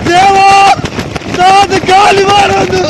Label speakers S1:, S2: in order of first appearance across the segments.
S1: దేవా దేవా నాది గాలి వాడదు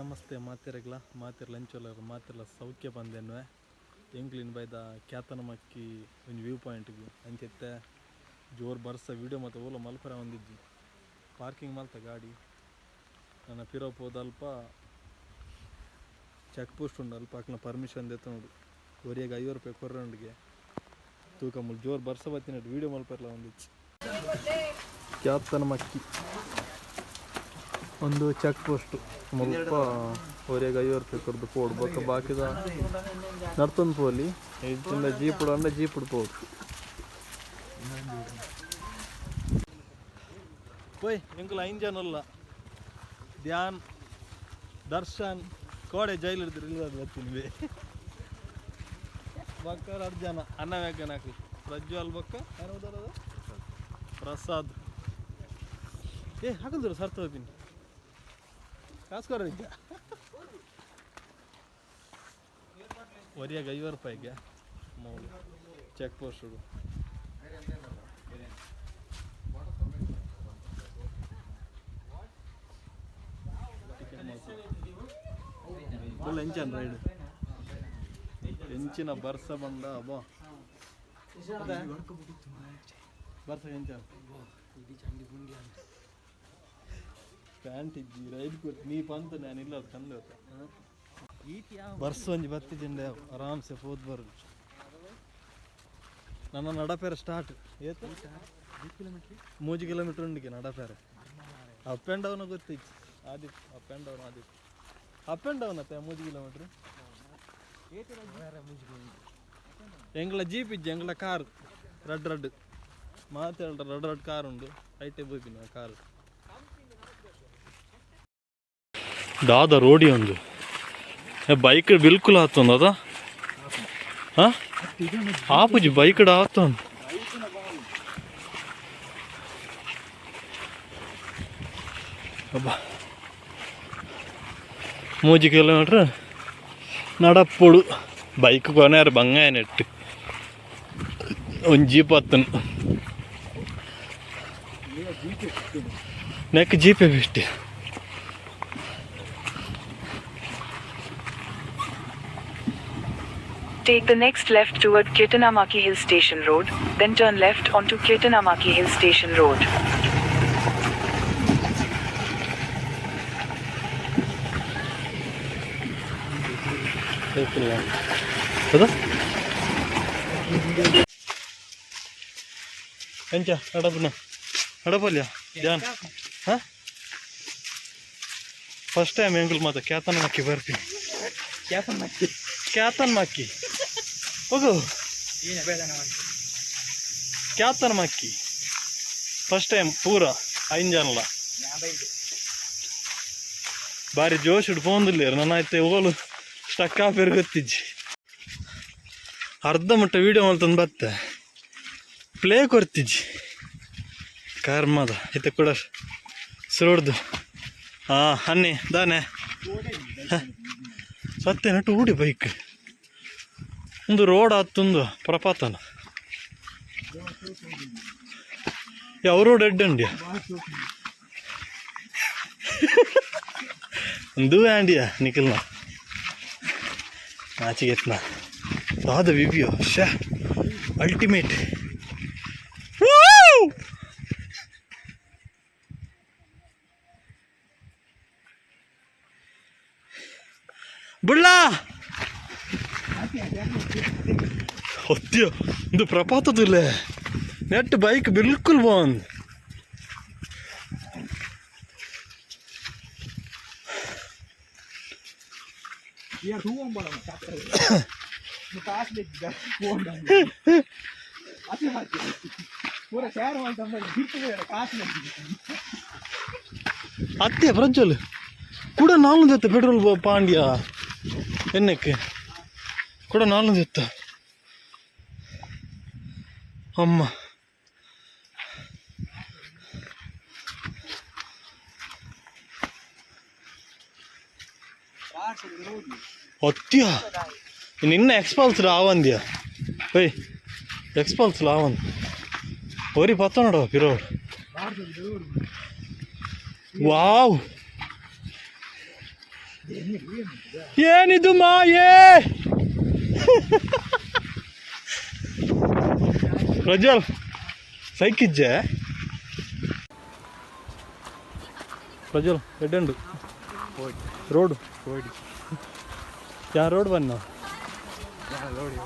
S1: ನಮಸ್ತೆ, ಮಾತಿರಗ್ಲ ಮಾತಿರ ಲಂಚೋಲರ್ ಮಾತಿರ ಸೌಖ್ಯ ಬಂದೆನ್ವೆ. ಎಂಗ್ಲಿನ್ ಬೈದ ಕ್ಯಾತನ ಮಕ್ಕಿ ಒಂದು ವ್ಯೂ ಪಾಯಿಂಟ್ಗೆ ಅಂಚೆತ್ತೆ ಜೋರು ಬರ್ಸ ವೀಡಿಯೋ ಮತ್ತು ಓಲ ಮಲ್ಪರ ಒಂದಿದ್ದಿ ಪಾರ್ಕಿಂಗ್ ಮಲ್ತ ಗಾಡಿ. ನನ್ನ ಪಿರೋಪ್ ಹೋದಲ್ಪ ಚೆಕ್ ಪೋಸ್ಟ್ ಉಂಡು ಅಲ್ಪ ಹಾಕ್ನ ಪರ್ಮಿಷನ್ ದೇತ ನೋಡು. ಒರಿಯಾಗ ಐವತ್ತು ರೂಪಾಯಿ ಕೊರ್ರಂಡ್ಗೆ ತೂಕ ಮುಲ್ ಜೋರು ಬರ್ಸ ಬತ್ತಿನ ವೀಡಿಯೋ ಮಲ್ಪರ್ಲ ಒಂದಿಚ್ಚಿ. ಕ್ಯಾತನ ಮಕ್ಕಿ ಒಂದು ಚೆಕ್ ಪೋಸ್ಟ್. ಮುಲ್ಪ ಅವ್ರಿಗೆ ಐವತ್ತು ರೂಪಾಯಿ ಕೊಡ್ಬೇಕು. ಬಾಕಿದ ನಡ್ತೊಂದು ಪೋಲಿ. ಇದರಿಂದ ಜೀಪ್ ಅಂಡ ಜೀಪ್ ಇಡ್ಬೋದು ಓಯ್ ಜನ ಅಲ್ಲ. ಧ್ಯಾನ್ ದರ್ಶನ್ ಕೋಡೆ ಜೈಲ್ ಹಿಡಿದ್ರು ಇಲ್ಲ ಬರ್ತೀನಿ ಬಕ್ಕರ್ ಅರ್ಧ ಜನ. ಅನ್ನ ವ್ಯಾಗನ್ ಹಾಕಿ ಪ್ರಜ್ವಲ್ ಬಕ್ಕ ಪ್ರಸಾದ್. ಏ ಹಾಕಲ್ದ್ರು ಸರ್ ಹೋಗ್ತೀನಿ ಕಾಸ್ಕೊರ ಈಗ ಒರಿಯಾಗ ಐವತ್ತು ರೂಪಾಯಿಗೆ. ಮೌಲ್ಯ ಚೆಕ್ ಪೋಸ್ಟ್ ಫುಲ್ ಎಂಚನ್ ರೈಡ್ ಎಂಚಿನ ಬರ್ಸ ಬಂದ ಅಬ್ಬಾ. ಬರ್ಸ ಎಂಚನ್ ಪ್ಯಾಂಟ್ ಇಜ್ಜಿ ರೈಡ್ ಕೊಟ್ಟು ನೀ ಪಂತ ನಾನು ಇಲ್ಲ ಅದು ಬರ್ಸ್ ಬರ್ಸ ಒಂಜಿ ಬತ್ತಿದ್ದೆ ಆರಾಮ್ಸೆ ಹೋದ್ ಬರು ನನ್ನ ನಡಪೇರ ಸ್ಟಾರ್ಟ್ ಏತು? ಮೂಜಿ ಕಿಲೋಮೀಟರ್ ಉಂಡಿಗೆ ನಡಪೇರೆ ಅಪ್ ಆ್ಯಂಡ್ ಡೌನ್ ಗೊತ್ತಿತ್ತು. ಆದಿತ್ತು ಅಪ್ ಆ್ಯಂಡ್ ಡೌನ್ ಆದಿತ್ತು ಅಪ್ ಆ್ಯಂಡ್ ಡೌನ್ ಅತ್ತೆ ಮೂಜಿ ಕಿಲೋಮೀಟ್ರ್ ಎಂಗ್ಲ ಜೀಪ್ ಇಜ್ಜಿ ಎಂಗ್ಲ ಕಾರ್ ರಡ್ ರಡ್ ಮಾತಾಡ ರಡ್ ರಡ್ ಕಾರ್ ಉಂಡು. ಐಟೆ ಬೋಯ್ಪಿನ ಕಾರ್ ದಾದ ರೋಡಿ ಒಂದು. ಬೈಕ್ ಬಿಲ್ಕುಲ್ ಆತೊಂದು ಅದ? ಹಾ? ಆಪುಜಿ ಬೈಕ್ ಆತೊಂದು. ಅಬ್ಬಾ. ಮೂಜಿ ಕಿಲೋಮೀಟ್ರ್ ನಡಪ್ಪುಡು. ಬೈಕ್ ಕೊನೆಯಾರು ಬಂಗಾಯ ನೆಟ್ಟು. ಒಂದು ಜೀಪ್ ಹತ್ತನು ನೆಕ್
S2: Take the next left toward Ketanamaki Hill Station Road, then turn left onto Ketanamaki Hill Station Road.
S1: ಹೌದಾ ಎಂಚ ಅಡಪನ ಅಡಪಲ್ಯ ಧ್ಯಾನ್ ಹಾಂ ಫಸ್ಟ್ ಟೈಮ್ ಎಂಕಲ್ ಮಾತ ಕ್ಯಾತನ್ ಮಕ್ಕಿ ಬರ್ತೀನಿ ಕ್ಯಾತನ್ ಮಕ್ಕಿ ಹೋಗು ಕ್ಯಾತನ ಮಕ್ಕಿ ಫಸ್ಟ್ ಟೈಮ್ ಪೂರ ಐಂಜಲ್ಲ ಬಾರಿ ಜೋಶ್ ಹಿಡ್ಕೊಂಡಿಲ್ಲ ನನ್ನ ಆಯ್ತು ಹೋಗಲು ಸ್ಟಕ್ ಆಫ್ ಗೊತ್ತಿಜ್ಜಿ ಅರ್ಧ ಮಟ್ಟ ವೀಡಿಯೋ ಮಾಡ್ತಂದು ಬತ್ತೆ. ಪ್ಲೇ ಕೊರ್ತಿಜ್ಜಿ. ಕರ್ಮದ ಇತ್ತ ಕೂಡ ಸುರೋಡ್ದು. ಹಾಂ ಅನ್ನಿ ದಾನೆ. ಸತ್ತೆ ನಟು ಊಡಿ ಬೈಕ್. ಒಂದು ರೋಡ್ ಆತೊಂದು ಪ್ರಪಾತನ. ಯಾವ ರೋಡ್ ಎಡ್ಡಂಡ್ಯ ಒಂದು ಆಂಡಿಯ ನಿಖಿಲ್ನ? ನಾಚಿಗೆತ್ನ ದ ವಿವ್ಯೂ, ಶ ಅಲ್ಟಿಮೇಟ್ ಬುಳ್ಳ ಹೊತ್ಯ ಇದು ಪ್ರಪಾತದಿಲ್ಲ ನೆಟ್ ಬೈಕ್ ಬಿಲ್ಕುಲ್ ಬಾಂದ್ ಅತ್ತೆ ಪ್ರಜ್ವಲ್ ಕೂಡ ನಾಲ್ಕು ಜೊತೆ ಪೆಟ್ರೋಲ್ ಪಾಂಡ್ಯ ಎನ್ನಕ್ಕೆ ಕೂಡ ನಾಲ್ಕು ಜೊತೆ ಅಮ್ಮ ಒತ್ತಿಯ ನಿನ್ನ ಎಕ್ಸ್ಪಲ್ಸ್ ರಾವಂದ್ಯ ಓಯ್ ಎಕ್ಸ್ಪಲ್ಸ್ ರಾವಂದ್ ಓರಿ ಪತ್ತ ನೋಡುವ ಪಿರೋಡ್ ವಾವ್ ಏನಿದು ಮಾಯೇ ಪ್ರಜ್ವಲ್, ಸೈಕಿಜ್ಜೆ? ಪ್ರಜ್ವಲ್ ರೋಡು
S3: ಓಡಿ
S1: ಯಾ ರೋಡ್ ಬನ್ನು
S3: ನೋಡಿ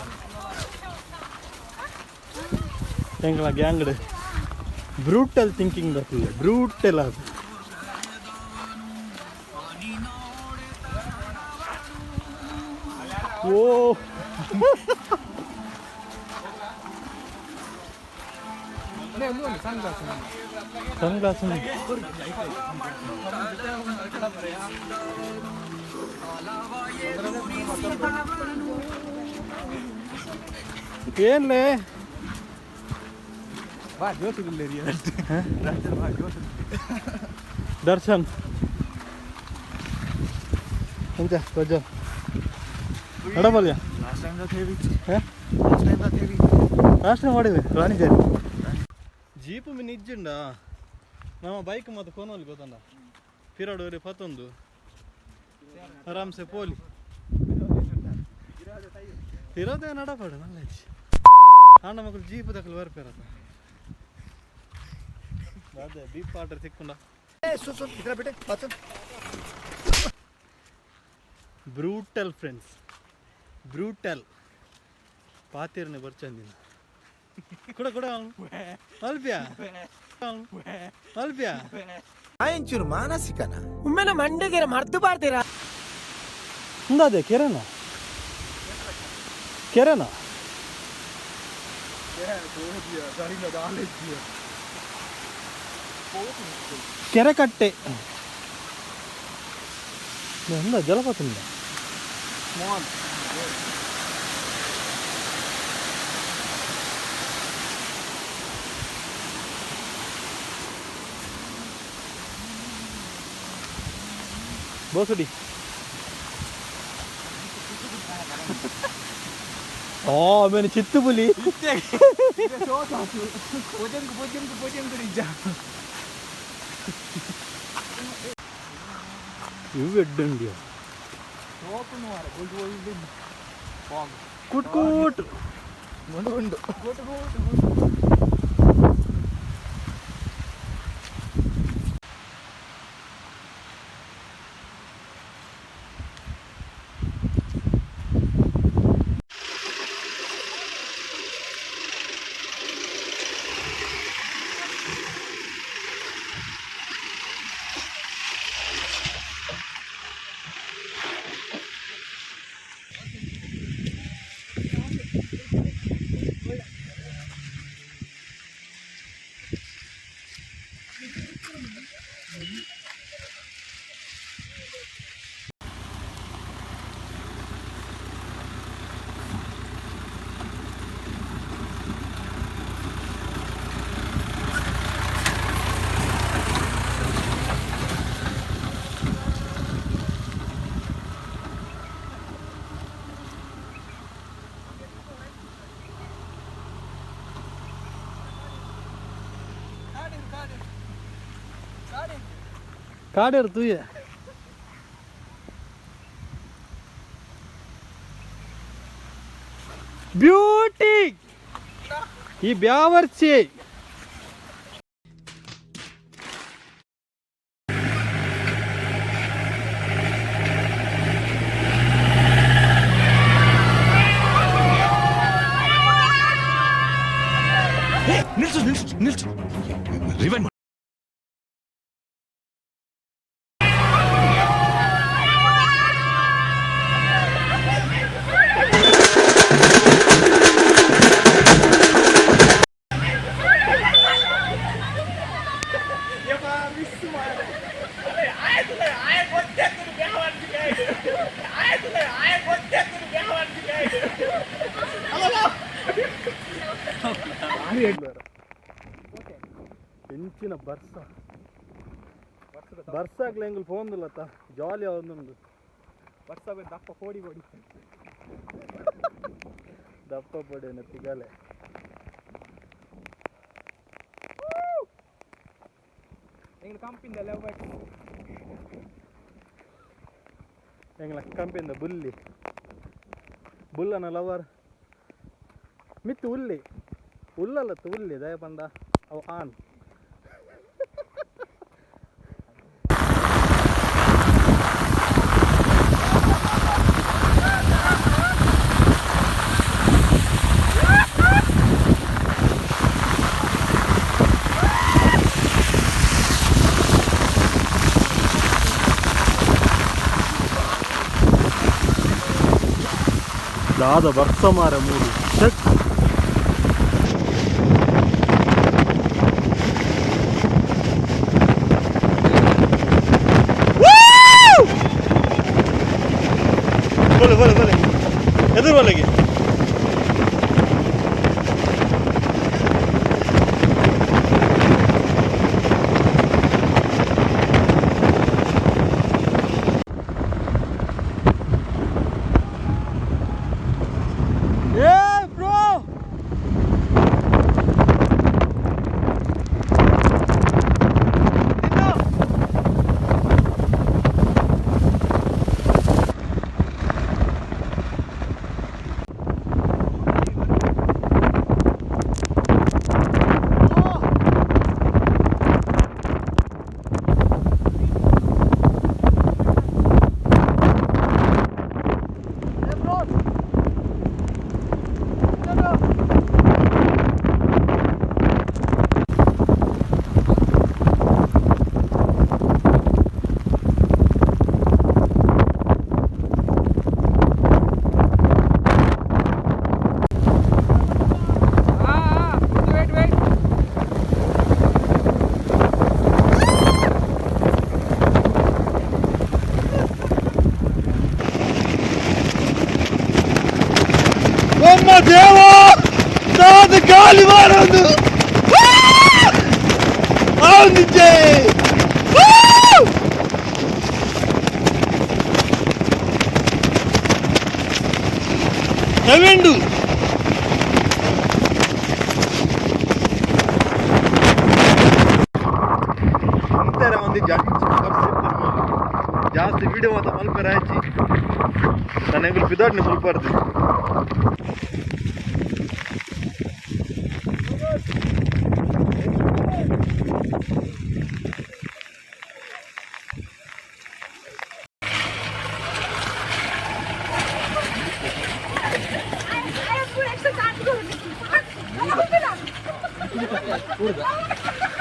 S1: ಹೆಂಗಳ ಗ್ಯಾಂಗ್ಡ್ ಬ್ರೂಟಲ್ ಥಿಂಕಿಂಗ್ ಬರ್ತದೆ ಬ್ರೂಟಲ್ ಅದು ಓ.
S3: ಸಣ್ಣ ಗ್ಲಾಸ್
S1: ಸನ್ ಗ್ಲಾಸ್ ಏನ್ಲೇ
S3: ಬಾ ಜೋಸಿಲ್ಲ ರೀ ಬಾ ಜೋಸಿ
S1: ದರ್ಶನ್ ಎಂತ Prajwal ನಡಬಲ್ಯ
S3: last time that heavy
S1: ಹಾ
S3: last time that heavy
S1: last ಮಾಡಿದೆ ರಾಣಿಗೇರಿ ಜೀಪು ಮೀನು ನಮ್ಮ ಬೈಕ್ ಮತ್ತು ಕೊನೋಲಿ ಗೊತ್ತಂಡ ಪಿರಾಡೋರಿ ಪತ್ತೊಂದು ಆರಾಮ್ಸೆ ಪೋಲಿ. ಇರೋದೇ ನಡಪಾಡು ನಲ್ಲ ಅಣ್ಣ ಮಕ್ಕಳು ಜೀಪ್ ದಕ್ಕಲು ಬರ್ಪಿರತ್ತ ಅದೇ ಬೀಪ್ ಆರ್ಡರ್
S3: ತಿಕ್ಕೊಂಡ
S1: ಬ್ರೂಟಲ್ ಫ್ರೆಂಡ್ಸ್ ಬ್ರೂಟಲ್ ಪಾತಿರ್ನೆ ಬರ್ಚಂದಿನ. ಕೂಡ ಕೊಡ ಅಲ್ಪ್ಯಾ. ಅಲ್ಪ್ಯಾ.
S4: ಆಯಂಚೂರು ಮಾನಸಿಕನ.
S5: ಒಮ್ಮೆನ ಮಂಡೆಗೆ ಮರ್ತು ಬಾರ್ತೀರಾ
S1: ಹಿಂದದೆ ಕೆರೆನ? ಕೆರೆನ? ಕೆರೆ ಕಟ್ಟೆ. ಎಂದ ಜಲಪಾತ
S3: போசுடி ஓ మేము
S1: చిత్తు పులి
S3: ఇవి ఎడ్డండి కుట్ కుట్
S1: ఉండు ఉండు காடு தூய. બ્યુટી
S4: એ બે વર્ષ છે
S1: ಹೆಂಚಿನ ಬರ್ಸ ಬರ್ಸ ಆಗ್ಲಿ ಎಂಗಲ್ ಫೋನ್ ಇಲ್ಲತ್ತ ಜಾಲಿ ಒಂದೊಂದು
S3: ವರ್ಷ ದಪ್ಪ ಕೋಡಿ ಕೋಡಿ
S1: ದಪ್ಪ ಪಡೆನ ತಿಗಲೆ
S3: எங்களுக்கு கம்பெனியில் லவ்
S1: ಎಂಗ್ಲ ಕಂಪೆಯಿಂದ ಬುಲ್ಲಿ ಬುಲ್ಲನ ಲವರ್ ಮಿತ್ತು ಉಲ್ಲಿ. ಉಲ್ಲಲ್ಲತ್ತು ಉಲ್ಲಿ ದಯ ಬಂದ ಅವು ಆನ್. ದಾದ ಬರ್ಸ ಮಾರ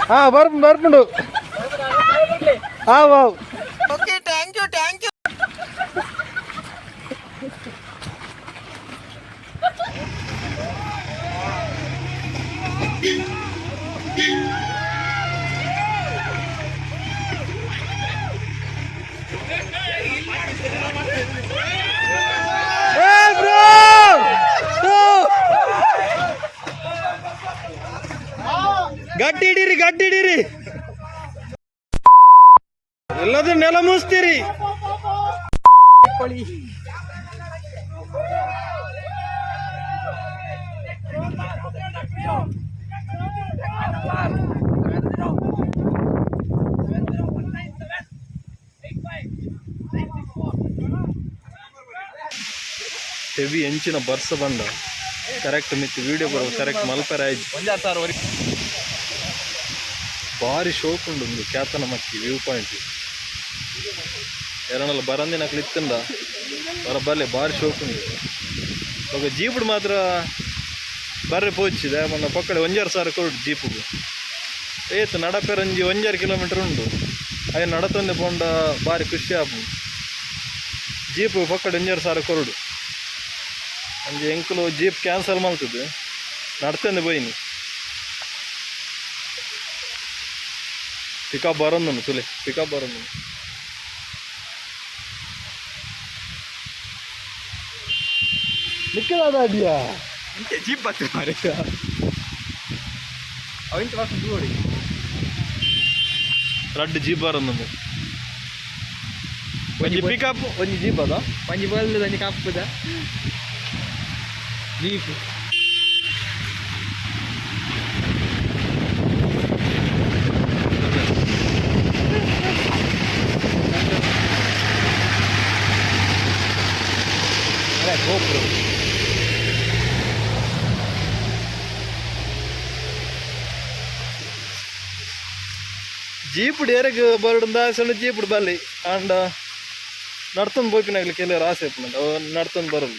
S1: ಹಾ ಬರ್ಪ ಬರ್ಪುಂಡು ಹಾ ಎಲ್ಲದೂ ನೆಲ ಮುಸ್ತೀರಿ ಹೆವಿ ಎಂಚಿನ ಬರ್ಸ ಬಂದ. ಕರೆಕ್ಟ್ ಮಿತ್ ವಿಡಿಯೋ ಬರೋ ಕರೆಕ್ಟ್ ಮಲ್ಪರ ಆಯ್ತು ಭಾರಿ ಶೋಕ್ ಉಂಡು ಒಂದು ಕ್ಯಾತನ ಮಕ್ಕಿ ವ್ಯೂ ಪಾಯಿಂಟ್ ఎరణలు ಬರಂದಿನ ಕ್ಲಿತ್ತಿಂದ ಬರ, ಬರಲಿ, ಭಾರಿ భారీ ಜೀಪ್ ఉంది ಮಾತ್ರ జీపుడు ಬರ್ರೆ ಪೋಚಿದೆ ಮೊನ್ನೆ ಪಕ್ಕಡೆ ಒಂಜಾರು ಸಾವಿರ ಕೊಡು ಜೀಪಿಗೆ. ಏತು ನಡಪೆರಂಜಿ ಒಂಜಾರು ಕಿಲೋಮೀಟರ್ ಉಂಡು ಅದೇ ನಡತೊಂದೆ ಪೋಂಡ ಭಾರಿ ಖುಷಿ ಆಪು ಜೀಪ್ ಪಕ್ಕಡೆ ಒಂಜಾರು ಸಾವಿರ ಕೊರಡು ಅಂಜಿ ಎಂಕಲು ಜೀಪ್ ಕ್ಯಾನ್ಸಲ್ ಮಾಡ್ತದೆ. ನಡ್ತಂದೆ ಬೈನಿ. ಪಿಕಪ್ ಬರೋದು ತುಲೆ ಪಿಕಪ್ ಬರೋದು ಬರೋನು ನಿಕ್ಕದಾದ ಅಡಿಯಾ
S3: ಇಂತೆ ಜೀಪ್ ಬರ್ತದೆ ಮಾರೆ ಅವಿಂತ ವರ್ಷ ದೂಡಿ
S1: ರಡ್ಡು ಜೀಪ್ ಬರೋನು ಒಂಜಿ ಪಿಕಪ್ ಒಂಜಿ ಜೀಪ್ ಅದ
S3: ಒಂಜಿ ಬಲ್ಲು ಒಂಜಿ ಕಪ್ಪುದ ಜೀಪ್
S1: ಜೀಪ್ ಡೇರೆಗ್ ಬರಡುಂದ ಸಣ್ಣ ಜೀಪ್ ಬಲ್ಲಿ. ಅಂಡ ನಡ್ತೊಂದು ಬೋಪಿನಾಗ್ಲಿ ಕೆಲವರು ಆಸೆ ಅವು ನಡ್ತೊಂದು ಬರಲು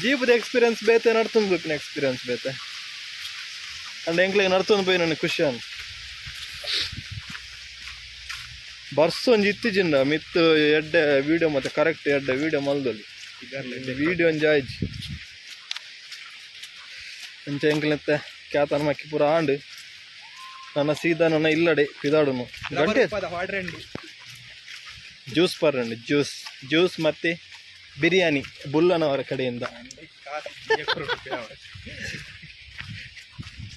S1: ಜೀಪ್ ಎಕ್ಸ್ಪೀರಿಯನ್ಸ್ ಬೇತೆ ನಡ್ತೊಂದು ಬೋಪಿನ ಎಕ್ಸ್ಪೀರಿಯನ್ಸ್ ಬೇತೆ. ಅಂಡ್ ಎಂಕ್ಲಿಗೆ ನಡ್ತೊಂದು போய் ನನಗೆ ಖುಷಿ ಅನ್ ಬರ್ಸೊಂದು ಇತ್ತಿಜಿಂಡ ಮಿತ್ ಎಡ್ಡೆ ವಿಡಿಯೋ ಮತ್ತೆ ಕರೆಕ್ಟ್ ಎಡ್ಡೆ ವಿಡಿಯೋ ಮಲ್ದಲ್ಲಿ. ವಿಡಿಯೋ ಒಂಜಿ ಆಯ್ಜಿ ಅಂಚೆ ಎಂಕ್ಲೆತ್ತೆ ಕ್ಯಾತನ ಮಕ್ಕಿ ಪೂರ ಆಂಡ್. ನನ್ನ ಸೀದಾ ನನ್ನ ಇಲ್ಲಡೆ ಪಿದಾಡುನು. ಗಂಟೆ ಜ್ಯೂಸ್ ಪರ್ರಂడి ಜ್ಯೂಸ್ ಜ್ಯೂಸ್ ಮತ್ತೆ ಬಿರಿಯಾನಿ ಬುಲ್ಲನವರ ಕಡೆಯಿಂದ.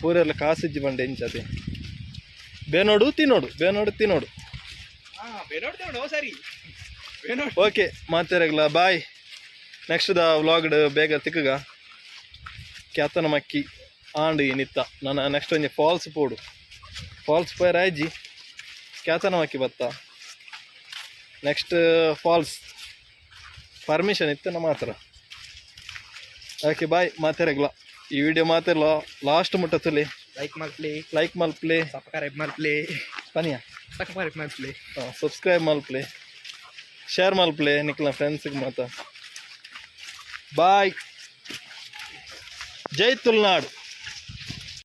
S1: ಪೂರೆಲ್ಲ ಕಾಸಿಜ್ಜಿ ಬಂಡೆ ಇಂಚದೆ ಬೇನೋಡು ತಿನ್ನೋಡು ಬೇನೋಡು ತಿನ್ನೋಡು ಓಕೆ ಮಾತಾಡಲ್ಲ ಬಾಯ್. ನೆಕ್ಸ್ಟ್ ದ ವ್ಲಾಗ್ಡ್ ಬೇಗ ತಿಕ್ಕಗ. ಕ್ಯಾತನ ಮಕ್ಕಿ ಆಂಡ್ ಈ ನಿತ್ತ. ನನ್ನ ನೆಕ್ಸ್ಟ್ ಒಂಜಿ ಫಾಲ್ಸ್ ಪೋಡು ಫಾಲ್ಸ್ ಫೈರ್ ಆಯ್ಜಿ ಕ್ಯಾತನ ಹಾಕಿ ಬತ್ತ. ನೆಕ್ಸ್ಟ್ ಫಾಲ್ಸ್ ಪರ್ಮಿಷನ್ ಇತ್ತು ನಮ್ಮ ಮಾತ್ರ ಓಕೆ ಬಾಯ್ ಮಾತಾರಗ್ಲ ಈ ವಿಡಿಯೋ ಮಾತಾರಲ್ಲ ಲಾಸ್ಟ್ ಮುಟ್ಟ ತುಲಿ.
S3: ಲೈಕ್ ಮಲ್ಪ್ಲಿ
S1: ಲೈಕ್ ಮಲ್ಪ್ಲಿ
S3: ಸಬ್ಸ್ಕ್ರೈಬ್ ಮಲ್ಪ್ಲಿ
S1: ಪನಿಯಾ
S3: ಸಬ್ಸ್ಕ್ರೈಬ್ ಮಲ್ಪ್ಲೆ
S1: ಸಬ್ಸ್ಕ್ರೈಬ್ ಮಲ್ಪ್ಲಿ ಶೇರ್ ಮಲ್ಪ್ಲಿ ನಿಕ್ಲ ಫ್ರೆಂಡ್ಸಿಗೆ ಮಾತ ಬಾಯ್ ಜೈ ತುಲ್ನಾಡ್.